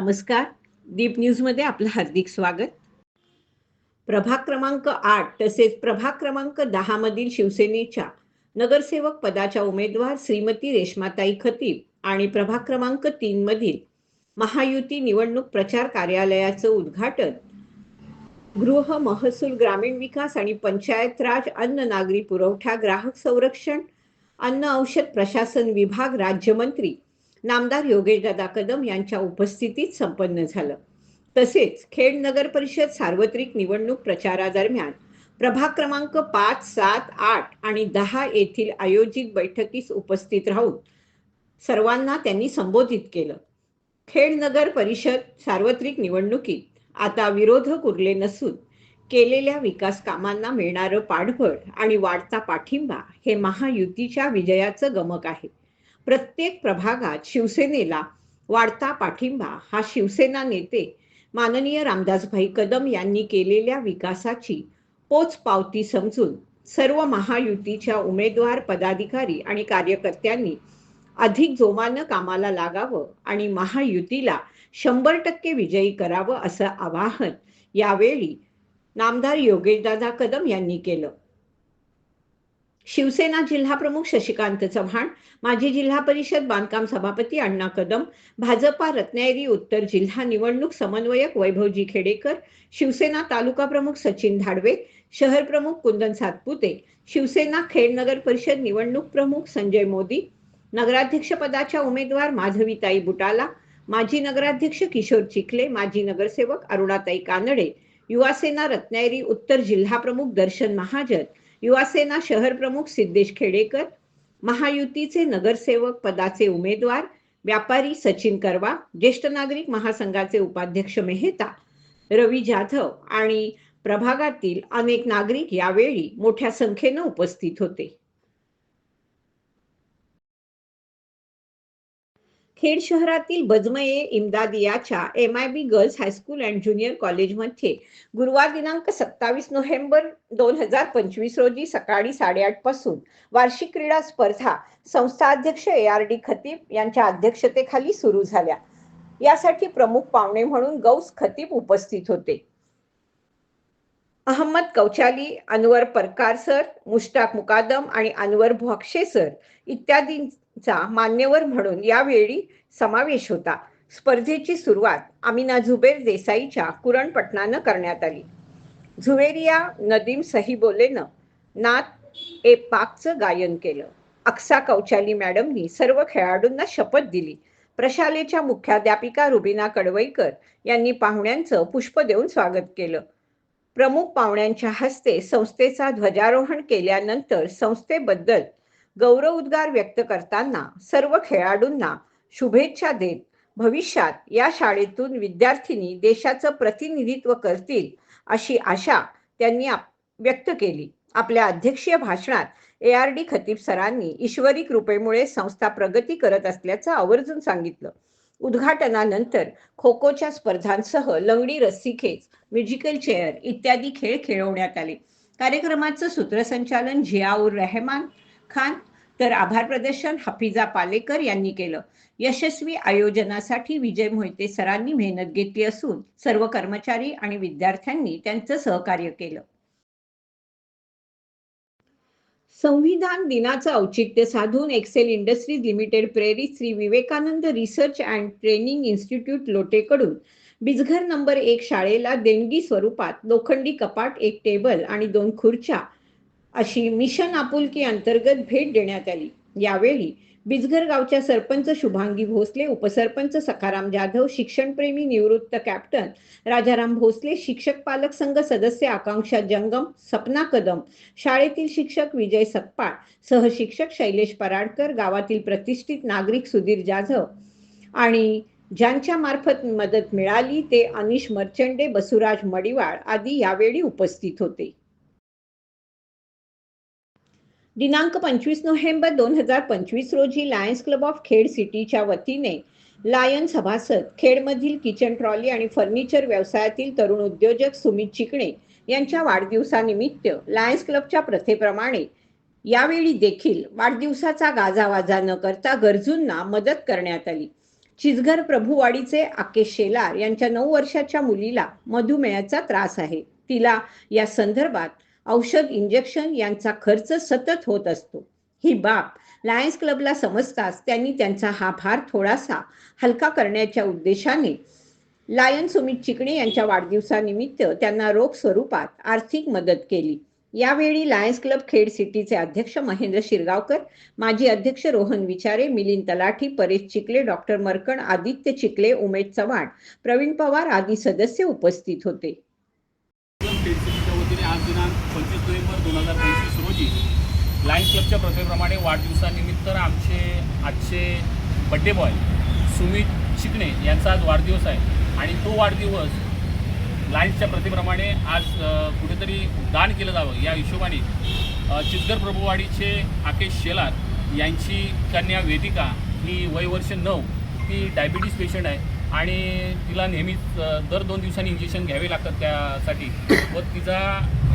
नमस्कार. दीप न्यूजमध्ये आपलं हार्दिक स्वागत. प्रभाग क्रमांक आठ तसेच प्रभाग क्रमांक दहा मधील शिवसेनेच्या नगरसेवक पदाच्या उमेदवार श्रीमती रेश्माताई खतीब आणि प्रभाग क्रमांक तीन मधील महायुती निवडणूक प्रचार कार्यालयाचं उद्घाटन गृह महसूल ग्रामीण विकास आणि पंचायत राज अन्न नागरी पुरवठा ग्राहक संरक्षण अन्न औषध प्रशासन विभाग राज्यमंत्री नामदार योगेशदादा कदम यांच्या उपस्थितीत संपन्न झालं. तसेच खेड नगर परिषद सार्वत्रिक निवडणूक प्रचारादरम्यान प्रभाग क्रमांक पाच सात आठ आणि दहा येथील आयोजित बैठकीस उपस्थित राहून सर्वांना त्यांनी संबोधित केलं. खेड नगर परिषद सार्वत्रिक निवडणुकीत आता विरोधक उरले नसून केलेल्या विकास कामांना मिळणारं पाठबळ आणि वाढता पाठिंबा हे महायुतीच्या विजयाचं गमक आहे. प्रत्येक प्रभागात शिवसेनेला वाढता पाठिंबा हा शिवसेना नेते माननीय रामदासभाई कदम यांनी केलेल्या विकासाची पोचपावती समजून सर्व महायुतीच्या उमेदवार पदाधिकारी आणि कार्यकर्त्यांनी अधिक जोमानं कामाला लागावं आणि महायुतीला शंभर टक्के विजयी करावं असं आवाहन यावेळी नामदार योगेशदादा कदम यांनी केलं. शिवसेना जिल्हा प्रमुख शशिकांत चव्हाण माजी जिल्हा परिषद बांधकाम सभापती अण्णा कदम भाजपा रत्नागिरी उत्तर जिल्हा निवडणूक समन्वयक वैभवजी खेडेकर शिवसेना तालुका प्रमुख सचिन धाडवे शहर प्रमुख कुंदन सातपुते शिवसेना खेड नगर परिषद निवडणूक प्रमुख संजय मोदी नगराध्यक्षपदाच्या उमेदवार माधवीताई बुटाला माजी नगराध्यक्ष किशोर चिखले माजी नगरसेवक अरुणाताई कानडे युवासेना रत्नागिरी उत्तर जिल्हा प्रमुख दर्शन महाजन युवासेना शहर प्रमुख सिद्धेश खेडेकर महायुतीचे नगरसेवक पदाचे उमेदवार व्यापारी सचिन करवा ज्येष्ठ नागरिक महासंघाचे उपाध्यक्ष मेहता रवी जाधव आणि प्रभागातील अनेक नागरिक यावेळी मोठ्या संख्येनं उपस्थित होते. खेड शहरातील बजमये इमदादियाच्या M I B girls high school and junior कॉलेजमध्ये गुरुवार दिनांक सत्तावीस नोव्हेंबर दोन हजार पंचवीस रोजी सकाळी साडेआठपासून वार्षिक क्रीडा स्पर्धा संस्था अध्यक्ष ए आर डी खतीब यांच्या अध्यक्षतेखाली सुरू झाल्या. यासाठी प्रमुख पाहुणे म्हणून गौस खतीब उपस्थित होते. अहमद कौचाली अनवर परकार सर मुश्ताक मुकादम आणि अनवर भोक्षे सर चा मान्यवर म्हणून यावेळी समावेश होता. स्पर्धेची सुरुवात अमिना झुबेर देसाईच्या कुरणपटणानं करण्यात आली. झुवेरिया नदीम सहीबोलेनं नात ए पाकचं गायन केलं. अक्सा कौचाली मॅडमनी सर्व खेळाडूंना शपथ दिली. प्रशालेच्या मुख्याध्यापिका रुबिना कडवईकर यांनी पाहुण्यांचं पुष्प देऊन स्वागत केलं. प्रमुख पाहुण्यांच्या हस्ते संस्थेचा ध्वजारोहण केल्यानंतर संस्थेबद्दल गौरव उद्गार व्यक्त करताना सर्व खेळाडूंना शुभेच्छा देत भविष्यात या शाळेतून विद्यार्थिनी देशाचं प्रतिनिधित्व करतील अशी आशा त्यांनी व्यक्त केली. आपल्या अध्यक्षीय भाषणात ए आर डी खतीब सरांनी ईश्वरी कृपेमुळे संस्था प्रगती करत असल्याचं आवर्जून सांगितलं. उद्घाटनानंतर खो खोच्या स्पर्धांसह लंगडी रस्सीखेच म्युझिकल चेअर इत्यादी खेळ खेळवण्यात आले. कार्यक्रमाचं सूत्रसंचालन झियाऊर रहमान खान तर आभार प्रदर्शन हफिजा पालेकर यांनी केलं. यशस्वी आयोजनासाठी विजय मोहिते सरांनी मेहनत घेतली असून सर्व कर्मचारी आणि विद्यार्थ्यांनी त्यांचं सहकार्य केलं. संविधान दिनाचं औचित्य साधून एक्सेल इंडस्ट्रीज लिमिटेड प्रेरित Shri Vivekanand research and training institute लोटेकडून Bijghar number एक शाळेला देणगी स्वरूपात लोखंडी कपाट एक टेबल आणि दोन खुर्च्या अशी मिशन आपुलकी अंतर्गत भेट देण्यात आली. यावेळी बिजघर गावच्या सरपंच शुभांगी भोसले उपसरपंच सखाराम जाधव शिक्षणप्रेमी निवृत्त कॅप्टन राजाराम भोसले शिक्षक पालक संघ सदस्य आकांक्षा जंगम सपना कदम शाळेतील शिक्षक विजय सकपाळ सहशिक्षक शैलेश पराडकर गावातील प्रतिष्ठित नागरिक सुधीर जाधव आणि ज्यांच्या मार्फत मदत मिळाली ते अनिश मर्चंडे बसुराज मडिवाळ आदी यावेळी उपस्थित होते. दिनांक पंचवीस नोव्हेंबर दोन हजार पंचवीस रोजी लायन्स क्लब ऑफ खेड सिटीच्या वतीने लायन सभासद खेडमधील किचन ट्रॉली आणि फर्निचर व्यवसायातील तरुण उद्योजक सुमित चिकणे यांच्या वाढदिवसानिमित्त लायन्स क्लबच्या प्रथेप्रमाणे यावेळी देखील वाढदिवसाचा गाजावाजा न करता गरजूंना मदत करण्यात आली. चिचघर प्रभुवाडीचे आकेश शेलार यांच्या नऊ वर्षाच्या मुलीला मधुमेहाचा त्रास आहे. तिला या संदर्भात औषध इंजेक्शन यांचा खर्च सतत होत असतो. ही बाब लायन्स क्लबला समजताच त्यांनी त्यांचा हा भार थोडासा हलका करण्याच्या उद्देशाने लायन सुमित चिकणे यांच्या वाढदिवसानिमित्त त्यांना रोख स्वरूपात आर्थिक मदत केली. यावेळी लायन्स क्लब खेड सिटीचे अध्यक्ष महेंद्र शिरगावकर माजी अध्यक्ष रोहन विचारे मिलिंद तलाठी परेश चिखले डॉक्टर मरकण आदित्य चिखले उमेश चव्हाण प्रवीण पवार आदी सदस्य उपस्थित होते पेन्सिलच्या वतीने आज दिनांक पंचवीस नोव्हेंबर दोन हजार पंचवीस रोजी लायन्स क्लबच्या प्रथेप्रमाणे वाढदिवसानिमित्त आमचे आजचे बड्डे बॉय सुमित चिकणे यांचा आज वाढदिवस आहे. आणि तो वाढदिवस लायन्सच्या प्रथेप्रमाणे आज कुठेतरी दान केलं जावं या हिशोबाने चितगर प्रभुवाडीचे आकेश शेलार यांची कन्या वेदिका ही वयवर्ष नऊ ती डायबिटीस पेशंट आहे. आणि तिला नेहमीच दर दोन दिवसांनी इंजेक्शन घ्यावे लागतात त्यासाठी व तिचा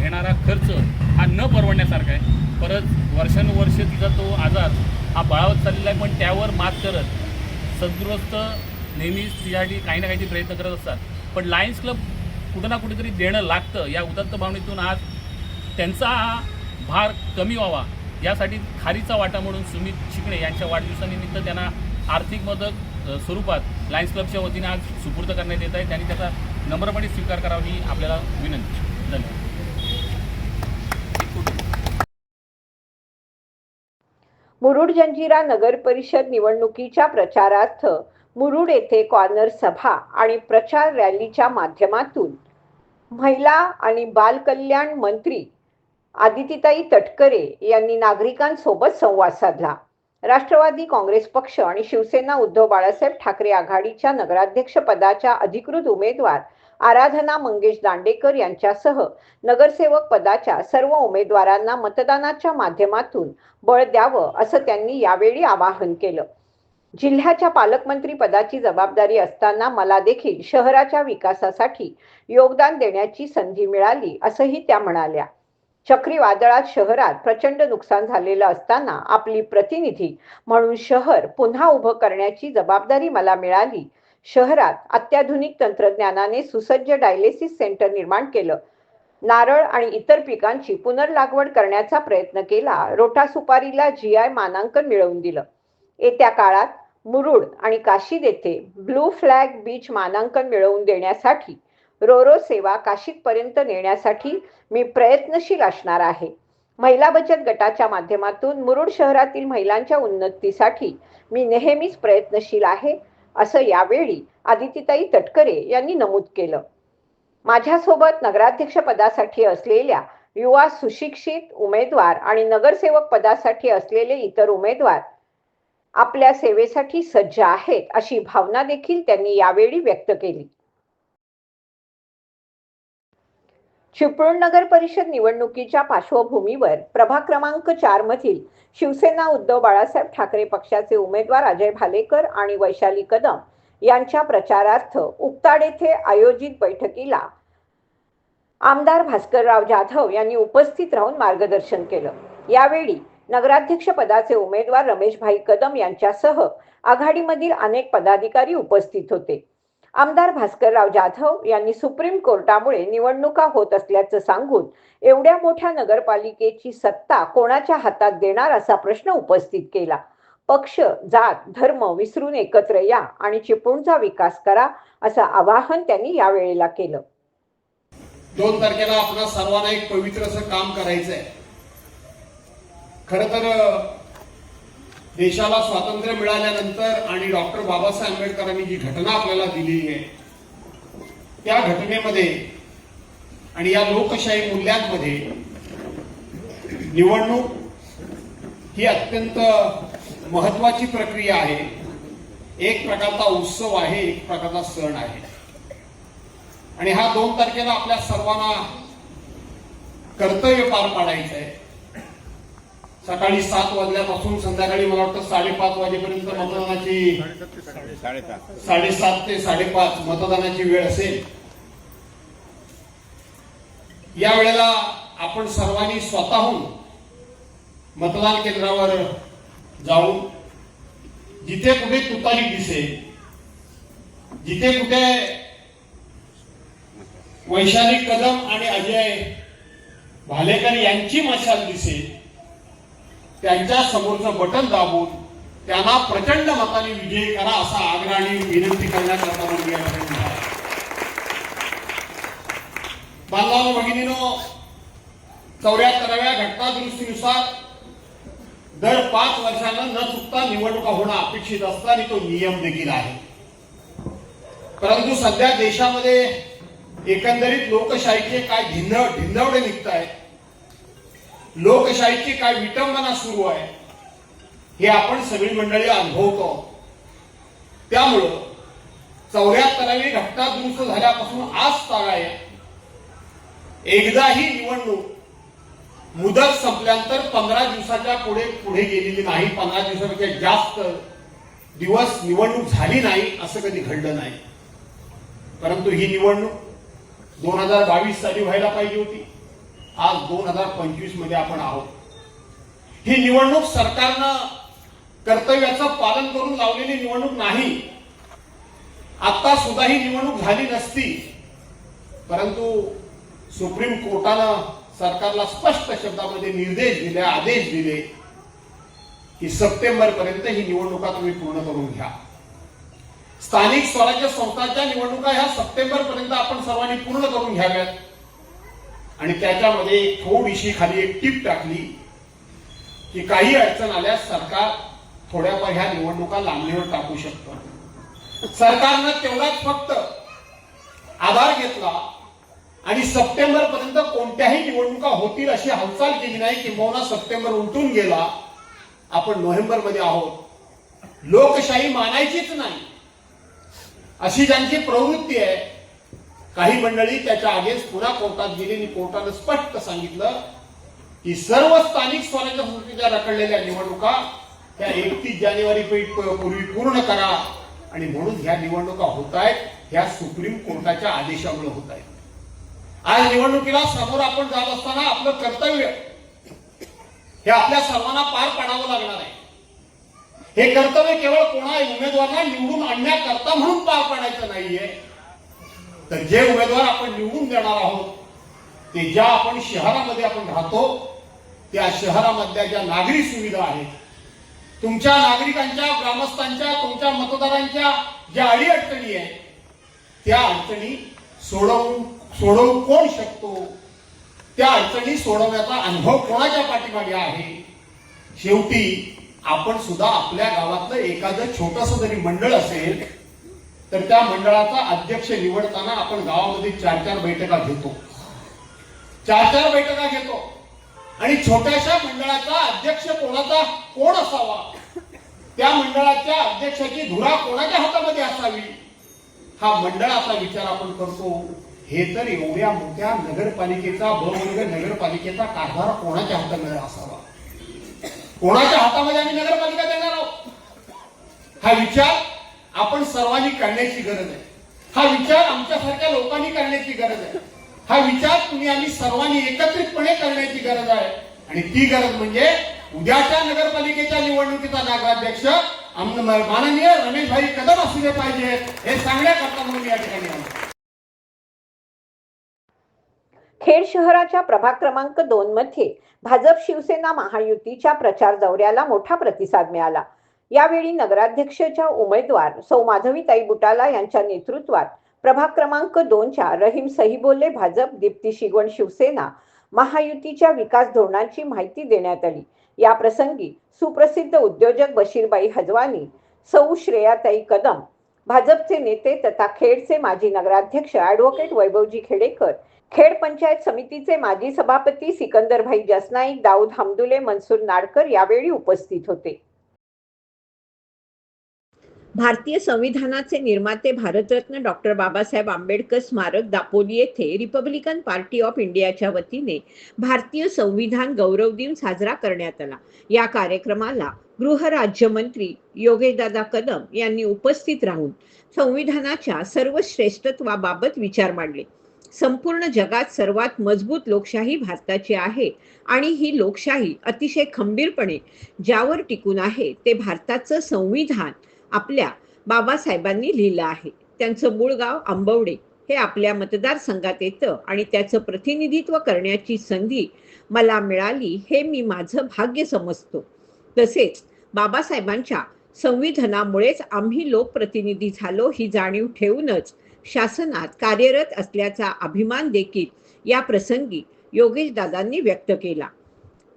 येणारा खर्च हा न परवडण्यासारखा आहे. परत वर्षानुवर्ष तिचा तो आजार हा बळावत चाललेला आहे पण त्यावर मात करत सद्गृहस्थ नेहमीच तिच्यासाठी काही ना काहीतरी प्रयत्न करत असतात. पण लायन्स क्लब कुठं ना कुठेतरी देणं लागतं. या उदात्त भावनेतून आज त्यांचा हा भार कमी व्हावा यासाठी खारीचा वाटा म्हणून सुमित शिकणे यांच्या वाढदिवसानिमित्त त्यांना आर्थिक मदत स्वरूपात लायन्स क्लबच्या वतीने आज सुपूर्द करण्यात येत आहे. त्यांनी त्याचा नम्रपणे स्वीकार करावा ही आपल्याला विनंती. धन्यवाद. मुरुड जंजिरा नगर परिषद निवडणुकीच्या प्रचारार्थ मुरुड येथे कॉर्नर सभा आणि प्रचार रॅलीच्या माध्यमातून महिला आणि बाल कल्याण मंत्री आदितीताई तटकरे यांनी नागरिकांसोबत संवाद साधला. राष्ट्रवादी काँग्रेस पक्ष आणि शिवसेना उद्धव बाळासाहेब ठाकरे आघाडीच्या नगराध्यक्ष पदाच्या अधिकृत उमेदवार आराधना मंगेश दांडेकर यांच्यासह नगरसेवक पदाच्या सर्व उमेदवारांना मतदानाच्या माध्यमातून बळ द्यावं असं त्यांनी यावेळी आवाहन केलं. जिल्ह्याच्या पालकमंत्री पदाची जबाबदारी असताना मला देखील शहराच्या विकासासाठी योगदान देण्याची संधी मिळाली असंही त्या म्हणाल्या. चक्रीवादळात शहरात प्रचंड नुकसान झालेलं असताना आपली प्रतिनिधी म्हणून शहर पुन्हा उभं करण्याची जबाबदारी मला मिळाली शहरात अत्याधुनिक तंत्रज्ञानाने सुसज्ज डायलिसिस सेंटर निर्माण केलं. नारळ आणि इतर पिकांची पुनर्लागवड करण्याचा प्रयत्न केला. रोटा सुपारीला जी आय मानांकन मिळवून दिलं. येत्या काळात मुरुड आणि काशीद येथे ब्लू फ्लॅग बीच मानांकन मिळवून देण्यासाठी रोरो सेवा काशीदपर्यंत नेण्यासाठी मी प्रयत्नशील असणार आहे. महिला बचत गटाच्या माध्यमातून मुरुड शहरातील महिलांच्या उन्नतीसाठी मी नेहमीच प्रयत्नशील आहे. असं यावेळी आदितीताई तटकरे यांनी नमूद केलं. माझ्यासोबत नगराध्यक्ष पदासाठी असलेल्या युवा सुशिक्षित उमेदवार आणि नगरसेवक पदासाठी असलेले इतर उमेदवार आपल्या सेवेसाठी सज्ज आहेत अशी भावना देखील त्यांनी यावेळी व्यक्त केली. चिपळूण नगर परिषद निवडणुकीच्या पार्श्वभूमीवर प्रभाग क्रमांक चार मधील शिवसेना उद्धव बाळासाहेब ठाकरे पक्षाचे उमेदवार अजय भालेकर आणि वैशाली कदम यांच्या प्रचारार्थ उक्ताड येथे आयोजित बैठकीला आमदार भास्करराव जाधव यांनी उपस्थित राहून मार्गदर्शन केलं. यावेळी नगराध्यक्ष पदाचे उमेदवार रमेशभाई कदम यांच्यासह आघाडीमधील अनेक पदाधिकारी उपस्थित होते. आमदार भास्करराव जाधव यांनी सुप्रीम कोर्टामुळे निवडणुका होत असल्याचं सांगून एवढ्या मोठ्या नगरपालिकेची सत्ता कोणाच्या हातात देणार असा प्रश्न उपस्थित केला. पक्ष जात धर्म विसरून एकत्र या आणि चिपळूणचा विकास करा असं आवाहन त्यांनी यावेळेला केलं. दोन तारखेला आपणा सर्वांना एक पवित्र असं काम करायचंय. खर तर देशाला स्वातंत्र्य मिळाल्यानंतर आणि डॉक्टर बाबासाहेब आंबेडकरांनी जी घटना आपल्याला दिलेली आहे त्या घटनेमध्ये आणि या लोकशाही मूल्यांमध्ये निवडणूक ही अत्यंत महत्वाची प्रक्रिया आहे. एक प्रकारचा उत्सव आहे एक प्रकारचा सण आहे. आणि हा दोन तारखेला आपल्या सर्वांना कर्तव्य पार पाडायचं आहे. सकाळी सात वाजल्यापासून संध्याकाळी मला वाटतं साडेपाच वाजेपर्यंत मतदानाची साडेसात ते साडेपाच मतदानाची वेळ असेल. या वेळेला आपण सर्वांनी स्वतःहून मतदान केंद्रावर जाऊन जिथे कुठे तुतारी दिसेल जिथे कुठे वैशाली कदम आणि अजय भालेकर यांची मशाल दिसेल त्यांच्या समोरचं बटन दाबून त्यांना प्रचंड मताने विजयी करा असा आग्रह आणि विनंती करण्याकरता म्हणून या ठिकाणी बांधवांनो भगिनीनो चौऱ्याहत्तराव्या घटना दुरुस्तीनुसार दर पाच वर्षांना न चुकता निवडणुका होणं अपेक्षित असतं आणि तो नियम देखील आहे. परंतु सध्या देशामध्ये एकंदरीत लोकशाहीचे काय ढिंड ढिंधवडे निघत आहेत लोकशाहीची काय विटंबना सुरू आहे हे आपण सगळी मंडळी अनुभवतो. त्यामुळं चौऱ्याहत्तरावी घटना दुरुस्त झाल्यापासून आज तागाय एकदाही निवडणूक मुदत संपल्यानंतर पंधरा दिवसाच्या पुढे पुढे गेलेली नाही पंधरा दिवसापेक्षा जास्त दिवस निवडणूक झाली नाही असं कधी घडलं नाही. परंतु ही निवडणूक दोन हजार बावीस साली व्हायला पाहिजे होती. आज दोन हजार पंचवीसमध्ये आपण आहोत. ही निवडणूक सरकारनं कर्तव्याचं पालन करून लावलेली निवडणूक नाही. आता सुद्धा ही निवडणूक झाली नसती. परंतु सुप्रीम कोर्टानं सरकारला स्पष्ट शब्दामध्ये निर्देश दिले आदेश दिले की सप्टेंबर पर्यंत ही निवडणुका तुम्ही पूर्ण करून घ्या. स्थानिक स्वराज्य संस्थांच्या निवडणुका ह्या सप्टेंबर पर्यंत आपण सर्वांनी पूर्ण करून घ्याव्यात. आणि त्याच्यामध्ये थोडीशी खाली एक टीप टाकली की काही अडचण आल्यास सरकार थोड्याफार ह्या निवडणुका लांबणीवर टाकू शकतं. सरकारनं तेवढाच फक्त आधार घेतला आणि सप्टेंबर पर्यंत कोणत्याही निवडणुका होतील अशी हालचाल केली नाही किंबहुना सप्टेंबर उलटून गेला. आपण नोव्हेंबरमध्ये आहोत. लोकशाही मानायचीच नाही. अशी ज्यांची प्रवृत्ती आहे काही मंडळी त्याच्या आगेच पुन्हा कोर्टात गेली आणि कोर्टानं स्पष्ट सांगितलं की सर्व स्थानिक स्वराज्य संस्थेच्या रखडलेल्या निवडणुका त्या एकतीस जानेवारी पूर्वी पूर्ण करा. आणि म्हणून ह्या निवडणुका होत आहेत ह्या सुप्रीम कोर्टाच्या आदेशामुळे होत आहेत आज निवडणुकीला समोर आपण जात असताना आपलं कर्तव्य हे आपल्या सर्वांना पार पाडावं लागणार आहे. हे कर्तव्य केवळ कोणा उमेदवारांना निवडून आणण्याकरता म्हणून पार पाडायचं नाहीये. तर जे उमेदवार आपण निवडून देणार आहोत ते ज्या आपण शहरामध्ये आपण राहतो त्या शहरामधल्या ज्या नागरी सुविधा आहेत तुमच्या नागरिकांच्या ग्रामस्थांच्या तुमच्या मतदारांच्या ज्या अडीअडचणी आहेत त्या अडचणी सोडवून सोडवून कोण शकतो? त्या अडचणी सोडवण्याचा अनुभव कोणाच्या पाठीमागे आहे? शेवटी आपण सुद्धा आपल्या गावातलं एखादं छोटस जरी मंडळ असेल तर त्या मंडळाचा अध्यक्ष निवडताना आपण गावामध्ये चार चार बैठका घेतो. चार चार बैठका घेतो. आणि छोट्याशा मंडळाचा अध्यक्ष कोणाचा? कोण असावा? त्या मंडळाच्या अध्यक्षाची धुरा कोणाच्या हातामध्ये असावी? हा मंडळाचा विचार आपण करतो. हे तर एवढ्या मोठ्या नगरपालिकेचा ब नगरपालिकेचा कारभार कोणाच्या हातामध्ये असावा? कोणाच्या हातामध्ये आम्ही नगरपालिका देणार आहोत? हा विचार आपण सर्वांनी करण्याची गरज आहे. हा विचार आमच्यासारख्या लोकांनी करण्याची गरज आहे. हा विचार तुम्ही आम्ही सर्वांनी एकत्रितपणे करण्याची गरज आहे. आणि ती गरज म्हणजे उद्याच्या नगरपालिकेच्या निवडणुकीचा नगराध्यक्ष माननीय रमेशभाई कदम असले पाहिजे हे सांगण्याकरता म्हणून या ठिकाणी आलो. खेड शहराच्या प्रभाग क्रमांक दोन मध्ये भाजप शिवसेना महायुतीच्या प्रचार दौऱ्याला मोठा प्रतिसाद मिळाला. यावेळी नगराध्यक्षच्या उमेदवार सौ माधवीताई बुटाला यांच्या नेतृत्वात प्रभाग क्रमांक दोनच्या रहीम सहीबोले भाजप दीप्ती शिगवण शिवसेना महायुतीच्या विकास धोरणांची माहिती देण्यात आली. या प्रसंगी सुप्रसिद्ध उद्योजक बशीरबाई हजवानी सौ श्रेयाताई कदम भाजपचे नेते तथा खेडचे माजी नगराध्यक्ष ॲडव्होकेट वैभवजी खेडेकर खेड पंचायत समितीचे माजी सभापती सिकंदरभाई जसनाईक दाऊद हमदुले मनसूर नाडकर यावेळी उपस्थित होते. भारतीय संविधानाचे निर्माते भारतरत्न डॉक्टर बाबासाहेब आंबेडकर स्मारक दापोली येथे रिपब्लिकन पार्टी ऑफ इंडियाच्या वतीने भारतीय संविधान गौरव दिन साजरा करण्यात आला. या कार्यक्रमाला गृहराज्यमंत्री योगेशदादा कदम यांनी उपस्थित राहून संविधानाच्या सर्व श्रेष्ठत्वाबाबत विचार मांडले. संपूर्ण जगात सर्वात मजबूत लोकशाही भारताची आहे आणि ही लोकशाही अतिशय खंबीरपणे ज्यावर टिकून आहे ते भारताचं संविधान आपल्या बाबासाहेबांनी लिहिलं आहे. त्यांचं मूळ गाव आंबवडे. हे आपल्या मतदारसंघात येतं आणि त्याचं प्रतिनिधित्व करण्याची संधी मला मिळाली हे मी माझं भाग्य समजतो. तसेच बाबासाहेबांच्या संविधानामुळेच आम्ही लोकप्रतिनिधी झालो ही जाणीव ठेवूनच शासनात कार्यरत असल्याचा अभिमान देखील या प्रसंगी योगेश दादांनी व्यक्त केला.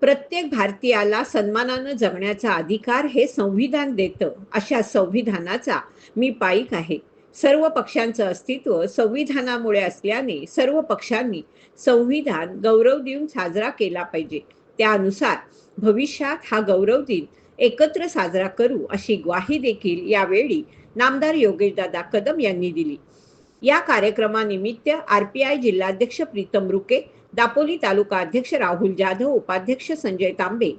प्रत्येक भारतीयाला सन्मानानं जगण्याचा अधिकार हे संविधान देतं अशा संविधानाचा मी पाईक आहे. सर्व पक्षांचं अस्तित्व संविधानामुळे असल्याने सर्व पक्षांनी संविधान गौरव देऊन साजरा केला पाहिजे. त्यानुसार भविष्यात हा गौरव दिन एकत्र साजरा करू अशी ग्वाही देखील यावेळी नामदार योगेशदादा कदम यांनी दिली. या कार्यक्रमानिमित्त आर पी आय जिल्हाध्यक्ष प्रीतम रुके दापोली तालुका अध्यक्ष राहुल जाधव उपाध्यक्ष संजय तांबे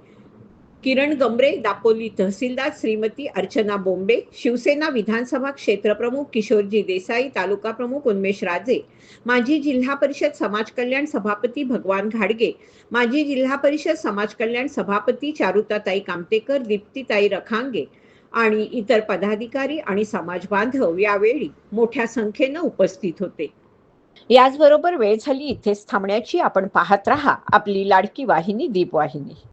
किरण गंबरे दापोली तहसीलदार श्रीमती अर्चना बोंबे शिवसेना विधानसभा क्षेत्रप्रमुख किशोरजी देसाई तालुका प्रमुख उन्मेश राजे माजी जिल्हा परिषद समाज कल्याण सभापती भगवान घाडगे माजी जिल्हा परिषद समाज कल्याण सभापती चारुताताई कामतेकर दीप्तीताई रखांगे आणि इतर पदाधिकारी आणि समाज बांधव यावेळी मोठ्या संख्येनं उपस्थित होते. याचबरोबर वेळ झाली इथेच थांबण्याची आपण पाहत राहा. आपली लाडकी वाहिनी दीपवाहिनी.